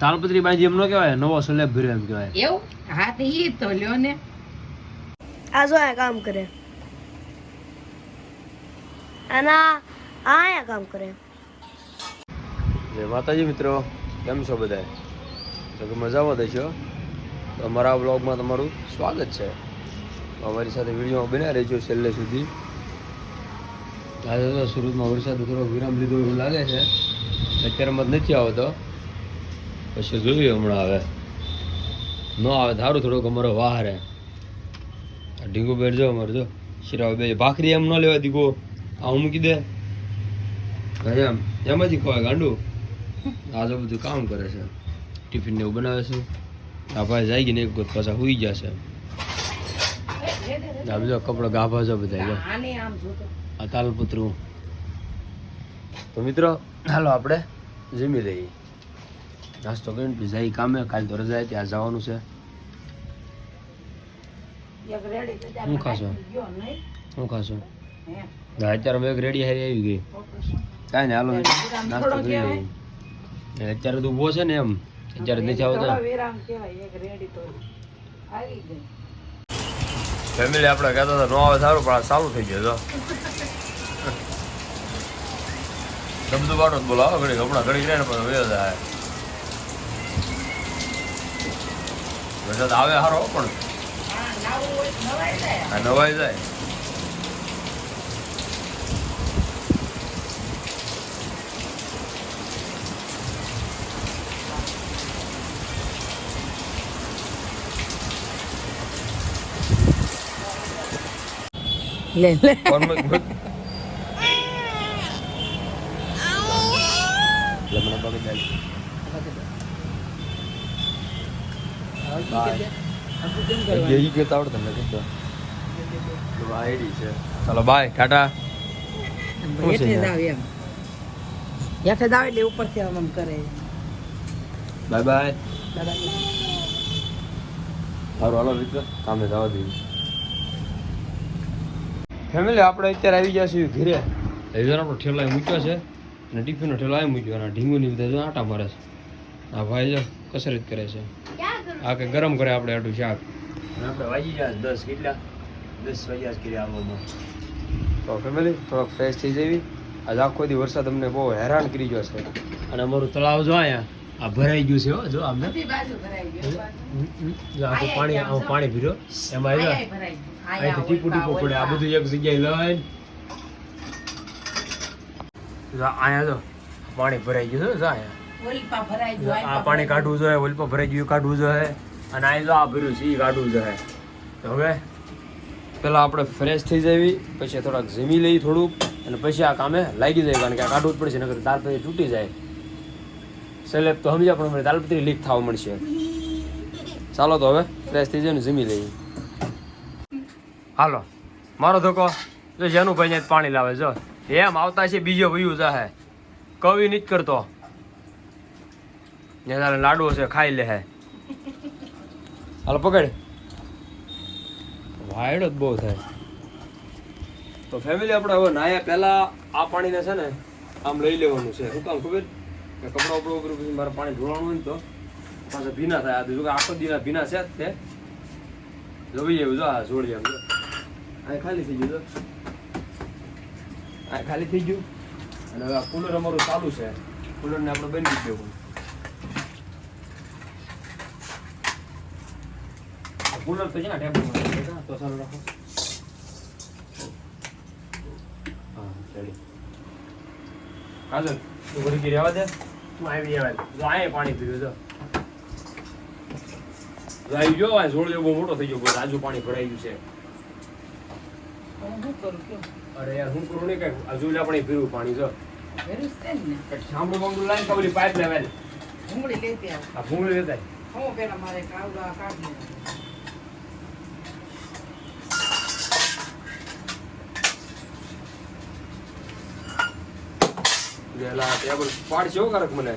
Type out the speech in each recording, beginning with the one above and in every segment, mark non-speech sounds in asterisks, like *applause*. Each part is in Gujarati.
તાલપત્રી બાંધી એમ ન કહેવાય નવો સ્લેબ ભર્યો એમ કહેવાય. એવું? હા તો ઈ તો લ્યો ને. આ જો આ કામ કરે. આના આ આ કામ કરે. જય માતાજી મિત્રો કેમ છો બધા તો કે મજામાં દેશો? તો અમારા બ્લોગમાં તમારું સ્વાગત છે. અમારી સાથે વિડીયોમાં બન્યા રહેજો છેલ્લે સુધી. આજે તો સુરતમાં વરસાદ થોડો વિરામ લીધો એવું લાગે છે. અત્યારમાં જ નથી આવતો. પછી જોઈએ હમણાં આવે ન આવે ધારું થોડોક અમારો વાહ રહે. આ ઢીંગુ અમારે જો. શિરાવ બે ભાખરી એમ ન લેવા દીગો આ હું મૂકી દે એમ એમાંથી ખવાય ગાંડું. આ તો બધું કામ કરે છે. ટિફિન ને એવું બનાવે છે. આ ભાઈ જાય ને એક વખત પાછા હુઈ જશે આ બીજો કપડો ગાભા છે બધા જો. આ તાલપુત્રું. તો મિત્રો હાલો આપણે જમી લઈએ. નાસ્તો કરીને પીઝા એ કામે કાલ તો રજા હતી આ જવાનું છે શું રેડી ખાશો? શું ખાશો ના, અત્યારે મેં એક રેડી હારી આવી ગઈ કાંઈ ને હાલો નાસ્તો કરી લઈએ અત્યારે તો ઊભો છે ને એમ અત્યારે નથી આવતો થોડો વિરામ કહેવાય એક રેડી તો આવી ગઈ ફેમિલી આપણે કહેતા હતા નો આવે સારું પણ આ ચાલુ થઈ ગયો તો બધું બાટો જ બોલાવો ઘડી હમણાં ઘડી રહે ને પણ વેલ જાય વરસાદ આવે સારો પણ હા નાવું હોય તો નવાઈ જાય. જાય લે લે. ફોનમાં મૂક. આવડે તમને તો છે ચાલો બાય ટાટા. હેઠે જ એમ. હેઠે જ એટલે ઉપરથી આમ આમ કરે. Bye bye. સારું હાલો મિત્ર. કામે જવા દઈએ. ફેમિલી આપણે અત્યારે આવી ગયા છીએ ઘરે. હજી આપણો ઠેલો મૂક્યો છે. અને ટિફિનનો ઠેલો અહીં મૂક્યો અને ઢીંગુની બધા જો આટા મારે છે. આ ભાઈ જો કસરત કરે છે. આ કે ગરમ કરે આપણે આટલું શાક. આપણે વાગી ગયા દસ કેટલા? દસ વાગ્યા જ કરી આવવામાં. તો ફેમિલી થોડોક ફ્રેશ થઈ જવી. આજ આખો દી વરસાદ અમને બહુ હેરાન કરી ગયો છે. અને અમારું તળાવ જો અહીંયા આ ભરાઈ ગયું છે હો જો આમ બધી બાજુ ભરાઈ ગયો જો આખું પાણી આવું પાણી ભીરો એમાં આવ્યા. આયા ભરાઈ ગયું. અહીંથી ટીપું ટીપું પડે. આ બધું એક જગ્યાએ લઈને જો અહીંયા જો પાણી ભરાઈ ગયું છે જો અહીંયા ઓલપા ભરાઈ ગયું આ પાણી કાઢવું જોઈએ ઓલપા ભરાઈ ગયું કાઢવું જોઈએ. અને આ જો આ ભર્યું છે એ કાઢવું જોઈએ. તો હવે પેલા આપણે ફ્રેશ થઈ જવી પછી થોડાક જમી લઈ થોડુંક અને પછી આ કામે લાગી જાય કારણ કે આ કાઢવું જ પડશે નકર તાલપત્રી તૂટી જાય. સેલેબ તો સમજ્યા પણ મને તાલપત્રી લીક થવા મળશે. ચાલો તો હવે ફ્રેશ થઈ જાય ને જમી લઈએ. હાલો મારો ધોકો. જો જેનું ભાઈ પાણી લાવે જો. એમ આવતા છે બીજો વયું જાહે. કવિ નથી કરતો. ને તારે લાડવો છે, ખાઈ લે હે. હાલો, પકડ. વાયડો જ બહુ થાય. તો ફેમિલી આપણે હવે નાયા પહેલા આ પાણીને છે ને આમ લઈ લેવાનું છે. શું કામ ખબર? કે કપડાં ઉપડો ઉપર પછી મારે પાણી ધોવાનું હોય ને તો પાછા ભીના થાય. આ કે આખો દીના ભીના છે જ તે. જોઈ જો આ જોડી જો. આ ખાલી થઈ ગયું તો અહીં ખાલી થઈ ગયું. અને હવે આ કુલર અમારું ચાલુ છે. કુલરને આપણે બંધ દેવું કુલર તો છે ને ટેબલ તો ચાલુ રાખો હા ચડી કાજલ તું ઘડી ઘી રહેવા દે તું આવી રહેવા દે જો આય પાણી પીવું જો જો આવી ગયો આ જોડ બહુ મોટો થઈ ગયો આજુ રાજુ પાણી ભરાઈ ગયું છે હું શું કરું કયો અરે યાર હું કરું નહીં કઈ હજુ આપણે પીવું પાણી જો સાંભળું બાંભળું લાઈન કબલી પાઇપ લેવાય ભૂંગળી લેતી આવ આ ભૂંગળી લેતા હું પેલા મારે કાવડા કાઢી લેલા ટેબલ પાડ છે કરક મને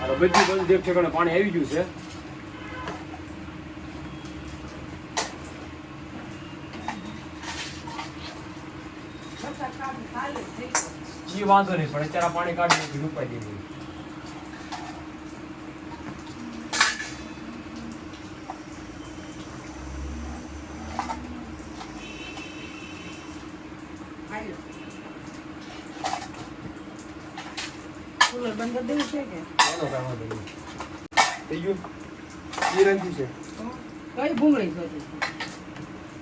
અરે બધી બધું દેખ ઠેકાણે પાણી આવી ગયું છે બધા કામ ખાલી થઈ ગયું એ વાંધો નહીં પણ અત્યારે આ પાણી કાઢી નાખી ઉપાય દીધું બંધ કરી દેવું છે કે? એનો કામ વાંધો નહીં. થઈ ગયું? છે. કઈ ભૂંગળી જોતી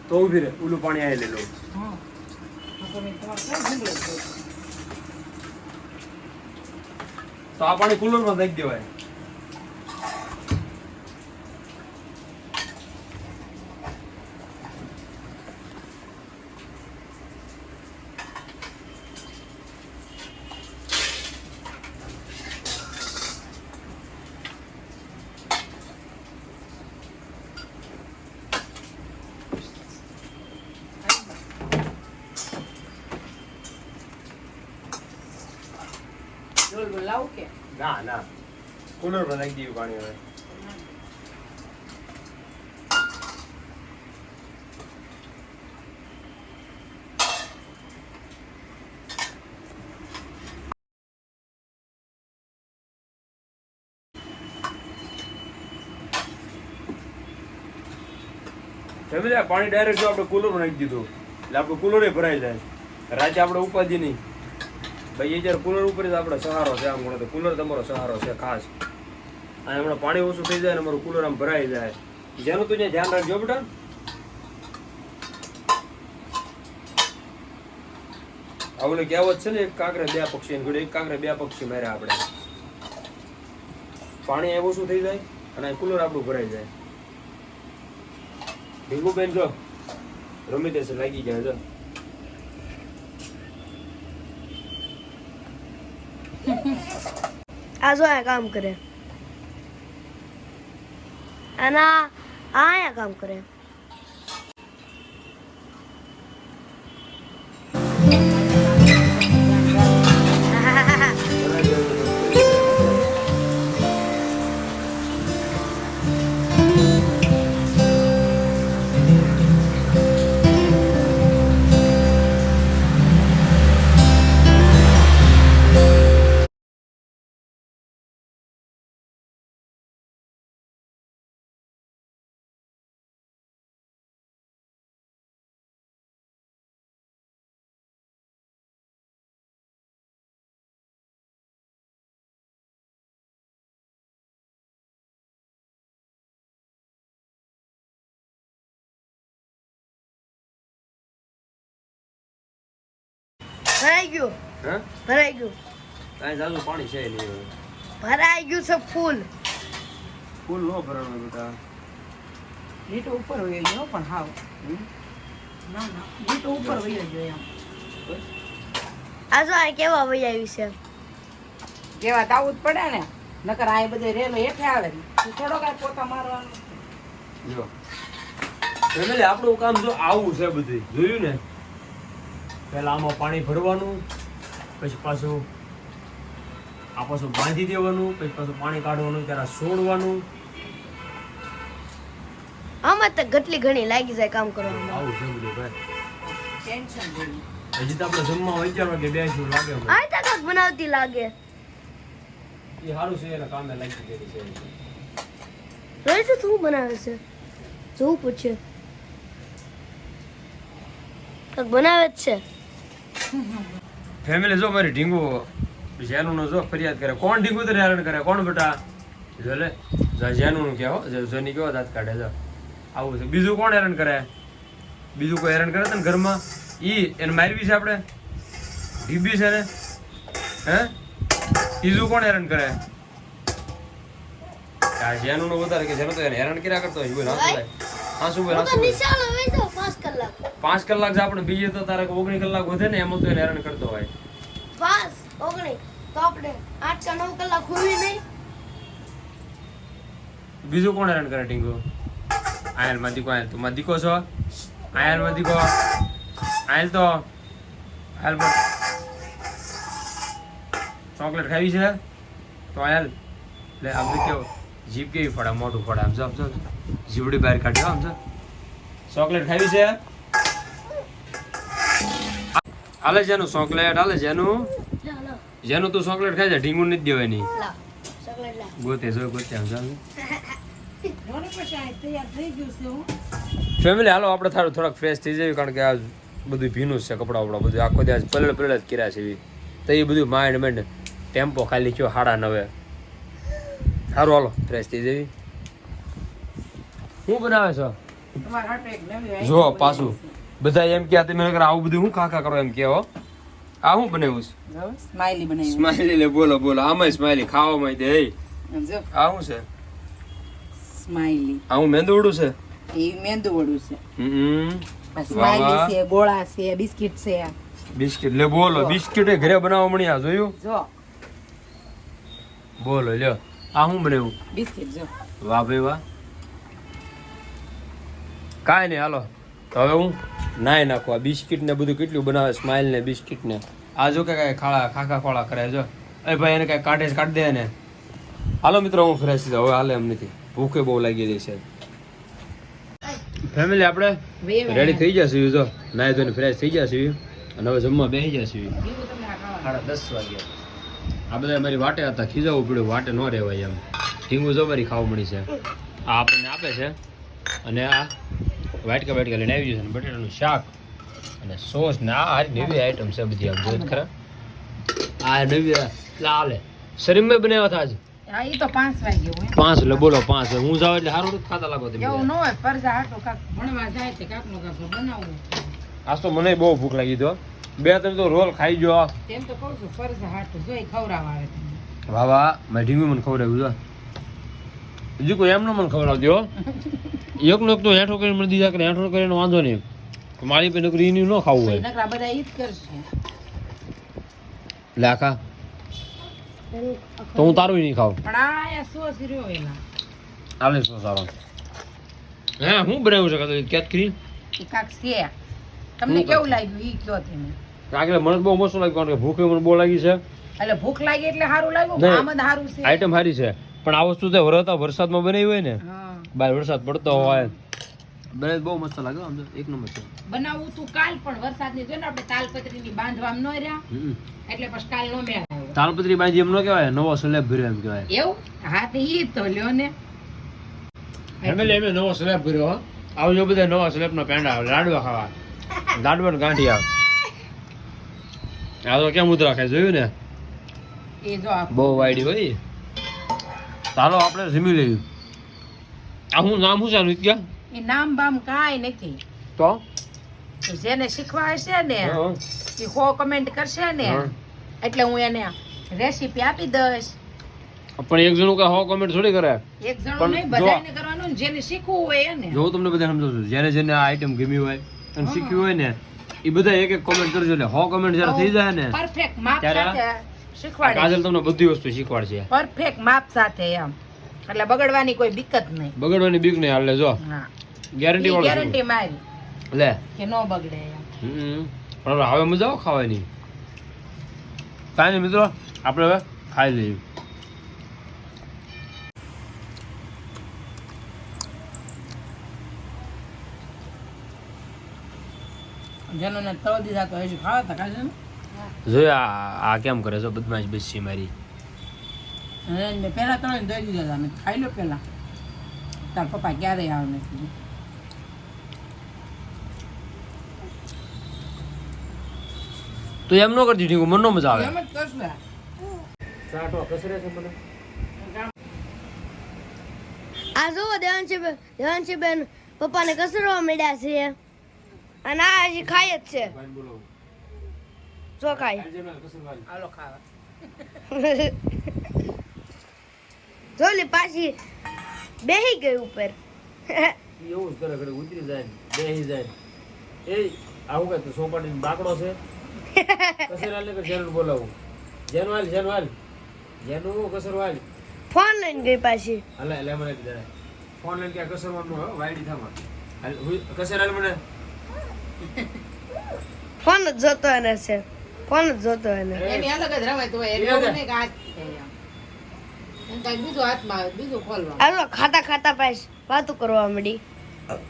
તો ઊભી રહે. ઓલું પાણી આવી લેલો હા. તો મેં કઈ ભૂંગળી જોતી તો આ પાણી કુલરમાં નાખી દેવાય ડોલ બોલ લાવું કે ના ના કુલરમાં નાખી દેવું પાણી હવે? સમજ્યા? પાણી ડાયરેક્ટ જો આપણે કુલરમાં નાખી દીધું, એટલે આપણું કુલરે ભરાઈ જાય. રાતે આપણે ઉપાધિ નહીં. ભાઈ એ જ્યારે કુલર ઉપર જ સહારો છે આમ ગણો તો કુલર તમારો સહારો છે, ખાસ. અને હમણાં પાણી ઓછું થઈ જાય અમારું કુલર આમ ભરાઈ જાય. જેનું તું ધ્યાન રાખજો બેટા. આ કહેવત છે ને, એક કાંકરે બે પક્ષી ને એક કાંકરે બે પક્ષી માર્યા આપણે. પાણી એ ઓછું થઈ જાય અને કુલર આપણું ભરાઈ જાય. ભીંગુબેન જો, રમી દેશે, લાગી ગયા જો આ જો કામ કરે. અને આ કામ કરે ભરાઈ ગયું. હા? ભરાઈ ગયું. કાંઈ જાજુ પાણી છે નહીં ભરાઈ ગયું છે ફૂલ. ફૂલ નો ભરાણો બેટા. લીટો ઉપર હોય ગયો પણ હાવ. ના ના લીટો ઉપર વહી ગયો એમ. આ જો અહીંયા કેવા વહી આવી છે? કેવા દાવું જ પડે ને નકર આ બધે રેલો હેઠે આવે. થોડો કાંઈ પોતા મારવાનું. જો. ફેમિલી આપણું કામ જો આવું છે બધું જોયું ને? પહેલા આમાં પાણી ભરવાનું પછી પાછું આ પાછું બાંધી દેવાનું પછી પાછું પાણી કાઢવાનું ત્યારે છોડવાનું આમાં તો ગટલી ઘણી લાગી જાય કામ કરવાનું આવું બધું ભાઈ. ટેન્શન હજી તો આપણે જમવા અગિયાર વાગે બેસું લાગે આ તો કાક બનાવતી લાગે. એ સારું છે એના કામે લાગી ગઈ છે. રોહિત શું બનાવે છે. જોવું પૂછે કાક બનાવે જ છે. ફેમિલી જો મારી ઢીંગુ જેનું નો જો ફરિયાદ કરે. કોણ ઢીંગુ તને હેરાન કરે? કોણ બેટા? જો લે જેનું નું કહેવો જેની કેવો દાંત કાઢે જો. આવું છે. બીજું કોણ હેરાન કરે? બીજું કોઈ હેરાન કરે તને ઘરમાં? ઈ એને મારવી છે આપણે? ઢીબી છે ને? હે? બીજું કોણ હેરાન કરે? આ જેનું વધારે કે જેનું તો હેરાન કર્યા કરતો હોય હાસુ ભાઈ હાસુ ભાઈ હાસુ નિશાળ હવે તો કલાક છે કલાક આપણે બીજે તો તારે ઓગણી કલાક વધે ને એમાં તો એને હેરાન કરતો હોય. પાંચ ઓગણીસ તો આપણે આઠ કે નવ કલાક હોવી નહીં. બીજું કોણ હેરાન કરે ટીંગો આયલમાં દીકો આયલ તું માં દીકો છો? આયલમાં દીકો. આયલ તો આયલ પર ચોકલેટ ખાવી છે? તો આયલ લે આમ તો કેવું જીભ કેવી ફળા મોઢું ફળા આમ જો આમ જો. જીવડી બહાર કાઢ્યો આમ છે ચોકલેટ ખાવી છે? હાલે જેનું ચોકલેટ હાલે જેનું? જેનું તું ચોકલેટ ખાય છે ઢીંગું નથી દેવાય નહીં ગોતે જો ગોતે આમ ચાલ. જોને પછી આ તૈયાર થઈ ગયું છે હું. ફેમિલી હાલો આપણે થારું થોડાક ફ્રેશ થઈ જાય કારણ કે આ બધું ભીનું છે કપડાં વપડા બધું. આખો દિવસ પલળ પલળ જ કર્યા છે એવી. તો એ બધું માઇન્ડ માઇન્ડ ટેમ્પો ખાલી કયો હાડા નવે. સારું હાલો ફ્રેશ થઈ જવી શું બનાવે છો? જો પાછું. બધા એમ કે તમે આવું બધું હું ખાખા કરો? એમ કે હો. આ હું બનાવ્યું છે? સ્માઈલી બનાવ્યું સ્માઈલી લે બોલો બોલો. આમાં સ્માઈલી ખાવામાં દે આ હું છે? સ્માઈલી આ હું મેંદુવડું છે? એ મેંદુવડું છે. હમ. સ્માઈલી છે ગોળા છે બિસ્કિટ છે બિસ્કિટ લે બોલો. બિસ્કિટ એ ઘરે બનાવવા મળ્યા જોયું? જો. બોલો લ્યો. આ હું બનાવ્યું? બિસ્કિટ જો. વાહ ભાઈ વાહ. કાંઈ નહીં હાલો. તો હવે હું? નાઈ નાખું આ બિસ્કિટ ને બધું કેટલું બનાવે સ્માઇલ ને બિસ્કિટ ને? આ જો કે કાંઈ ખાળા ખાખા ખોળા કરે જો. એ ભાઈ એને કાંઈ કાઢે કાઢ કાઢી દે ને હાલો મિત્રો હું ફ્રેશ. હવે હાલે એમ નથી. ભૂખે બહુ લાગી રહી છે. ફેમિલી આપણે રેડી થઈ જશે જો. નાઈ ધોઈને ફ્રેશ થઈ જશે અને હવે જમવા બેસી જશે સાડા દસ વાગ્યા આ બધા મારી વાટે હતા. ખીજાવું પડ્યું. વાટે ન રહેવાય એમ. ઢીંગું જબરી ખાવા મળી છે. આ આપણને આપે છે. અને આ વાટકા વાટકા લઈને આવી જશે બટેટાનું શાક અને સોસ ને આ નવી આઈટમ છે બધી આમ જોત ખરા? આ નવી લાલે શરીરમાં બનાવ્યા હતા આજે? પાંચ એટલે બોલો પાંચ હું જાવ એટલે સારું ખાતા લાગો તમે આજ તો મને બહુ ભૂખ લાગી તો બે તમે તો રોલ ખાઈ ગયો. તેમ તો કહું છું પરજા હાટો જોઈ ખવડાવ આવે વાહ વાહ મેં ઢીંગું મને ખવડાવ્યું જો હજુ કોઈ એમનો મને ખવડાવજો *laughs* એકનો એક તો હેઠો કરીને મને દીધા કરે હેઠો કરીને વાંધો નહીં. મારી પાસે નકરી એની ન ખાવું હોય. નકરા બધા ઈ જ કરશે. લે આખા. તો હું તારું નહીં ખાવ આલે સો સારો હે હું બનાવ્યું છે કદાચ કેત કરી કાક છે. તમને કેવું લાગ્યું ઈ કયો તમે આગળ મને બહુ મસ્ત લાગ્યું કારણ કે ભૂખ મને બહુ લાગી છે. એટલે ભૂખ લાગી એટલે સારું લાગ્યું આમ જ સારું છે? આઈટમ સારી છે. પણ આ વસ્તુ તે વરસાદમાં બનાવી હોય ને. હા. બહાર વરસાદ પડતો હોય. બને બહુ મસ્ત લાગે આમ તો એક નંબર છે. બનાવું તું કાલ પણ વરસાદની જો ને આપણે તાલપત્રીની બાંધવામ ન રહ્યા. એટલે પછી કાલ નો મેળ. આવ્યો તાલપત્રી બાંધી એમ ન કહેવાય નવો સ્લેબ ભર્યો એમ કહેવાય. એવું? હા તો ઈ તો લ્યો ને. ફેમિલી અમે નવો સ્લેબ ભર્યો આવજો બધા નવા સ્લેબ નો પેંડા લાડવા ખાવા. લાડવા ગાંઠી ગાંઠિયા આ તો કેમ ઉતરા ખાય જોયું ને? એ જો બહુ વાડી હોય. ચાલો આપણે જમી લઈએ. આ હું નામ શું છે આનું એ નામ બામ કાંઈ નથી. તો? જેને શીખવા હશે ને એ હો કમેન્ટ કરશે ને એટલે હું એને રેસીપી આપી દઈશ. પણ એક જણું કઈ હો કમેન્ટ થોડી કરે? એક જણું નહીં બધાને કરવાનું ને જેને શીખવું હોય એને. જો તમને બધા સમજો છું જેને જેને આ આઈટમ ગમી હોય અને શીખ્યું હોય ને એ બધા એક એક કોમેન્ટ કરજો એટલે હો કમેન્ટ જ્યારે થઈ જાય ને પરફેક્ટ માપ સાથે શીખવાડે. કાજલ તમને બધી વસ્તુ શીખવાડશે. પરફેક્ટ માપ સાથે એમ. એટલે બગડવાની કોઈ દિક્કત નહીં. બગડવાની બીક નહીં એટલે જો. ગેરંટી વાળો ગેરંટી મારી. લે. કે નો બગડે હમ. પણ હવે મજા આવો ખાવાની. કાંઈ મિત્રો આપણે હવે ખાઈ લઈએ. જેનો ને તળ દીધા તો હજી ખાવા તા કાજે ને. જોયા આ આ કેમ કરે છે બદમાશ બસી મારી. અને પહેલાં પહેલા ત્રણ દઈ દીધા હતા મેં ખાઈ લો પહેલાં. તાર પપ્પા ક્યારે આવે મેં કીધું તો એમ ન કરતી ઠીક મનનો ન મજા આવે. એમ જ કરશું આ. આ જુઓ દેવાંશી બેન દેવાંશી બેન પપ્પાને કસરવા મળ્યા છે. અને આ હજી ખાય જ છે. જો ખાય. હાલો ખાવા. *laughs* જો લે પાછી બેહી ગઈ ઉપર. એવું જ કરે ઘડી ઉતરી જાય બેહી જાય. એ આવું કઈ સોપાટી બાકડો છે. કસરવાલ ને જેનું બોલાવું? જેનવાલ જેનવાલ. જેનું કસરવાલ? ફોન લઈને ગઈ પાછી. હાલે લે મને જરા ફોન લઈને ક્યાં કસરવાનું હો વાયડી થામાં હાલ હુઈ કસર હાલ મને? ફોન જ જોતો એને છે. ફોન જ જોતો એને. એની અલગ જ રવાય તો એ. નહીં કે ખાતા ખાતા વાતું કરવા મળી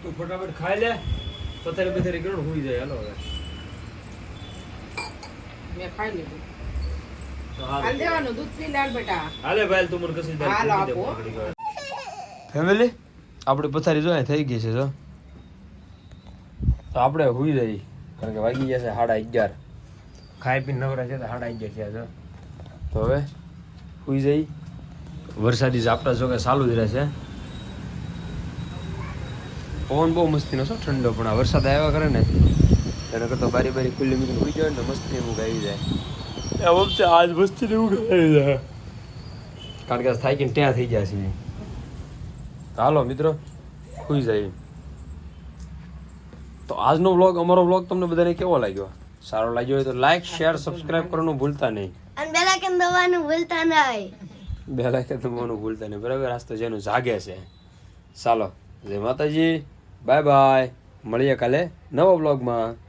તું ફટાફટ ખાઈ લે હુઈ જાય. હાલો હવે. મેં ખાઈ લીધું. હાલ. દેવાનું દૂધ પી લાડ બેટા. હાલે ભાઈ તું મને કસી હાલો આપો. ફેમિલી આપણે પથારી જો થઈ ગઈ છે જો. તો આપણે હુઈ જઈ કારણ કે વાગી જશે સાડા અગિયાર. ખાઈ પીને નવરા છે તો સાડા અગિયાર થયા છે તો હવે હુઈ જઈ વરસાદી ઝાપટા જો કે ચાલુ જ રહેશે. પવન બહુ મસ્તીનો છો ઠંડો પણ આ વરસાદ આવ્યા કરે ને એના કરતો બારી બારી ખુલ્લી મૂકીને હુઈ જાય ને મસ્તી ઊંઘ આવી જાય. એ વખતે આજ મસ્તી ઊંઘ આવી જાય. કારણ કે થાકીને ત્યાં થઈ જાય છે તો હાલો મિત્રો ખુઈ જાય તો આજનો વ્લોગ અમારો વ્લોગ તમને બધાને કેવો લાગ્યો? સારો લાગ્યો હોય તો લાઈક શેર સબસ્ક્રાઇબ કરવાનું ભૂલતા નહીં. અને બેલ આઇકન દબાવવાનું ભૂલતા નહીં. બે લાઈક તમારું ભૂલતા નહીં. બરાબર? આજ તો જેનું જાગે છે. ચાલો, જય માતાજી. Bye bye. મળીએ કાલે નવા વ્લોગમાં.